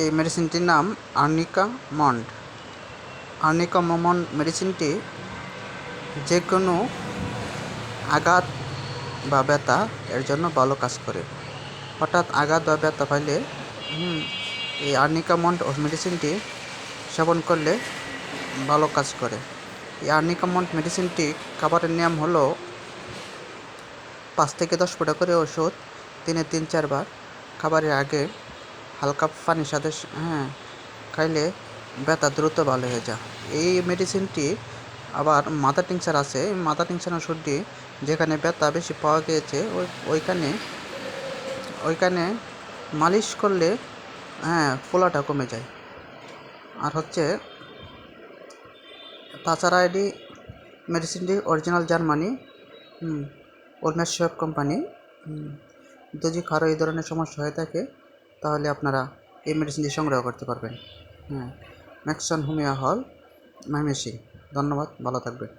এই মেডিসিনটির নাম arnica মন্ড। Arnica মন্ড মেডিসিনটি যে কোনো আঘাত বা ব্যথা এর জন্য ভালো কাজ করে। হঠাৎ আঘাত বা ব্যথা পাইলে এই আর্নিকা মন্ড মেডিসিনটি সেবন করলে ভালো কাজ করে। এই আর্নিকা মন্ড মেডিসিনটি খাবারের নিয়ম হলো পাঁচ থেকে দশ ফোঁটা করে ওষুধ, দিনে তিন চারবার খাবারের আগে হালকা পানির সাথে হ্যাঁ খাইলে ব্যথা দ্রুত ভালো হয়ে যায়। এই মেডিসিনটি আবার মাথা টিংসার আছে। মাথা টিংচার ওষুধটি যেখানে ব্যথা বেশি পাওয়া গিয়েছে, ওই ওইখানে ওইখানে মালিশ করলে হ্যাঁ ফোলাটা কমে যায়। আর হচ্ছে, তাছাড়া এটি মেডিসিনটি অরিজিনাল জার্মানি হুম ওলমের কোম্পানি যদি কারও এই ধরনের সমস্যা হয়ে থাকে। তাহলে আপনারা এই মেডিসিন দিয়ে সংগ্রহ করতে পারবেন। হ্যাঁ ম্যাক্সন হোমিয়া হল মাইমেসি ধন্যবাদ, ভালো থাকবেন।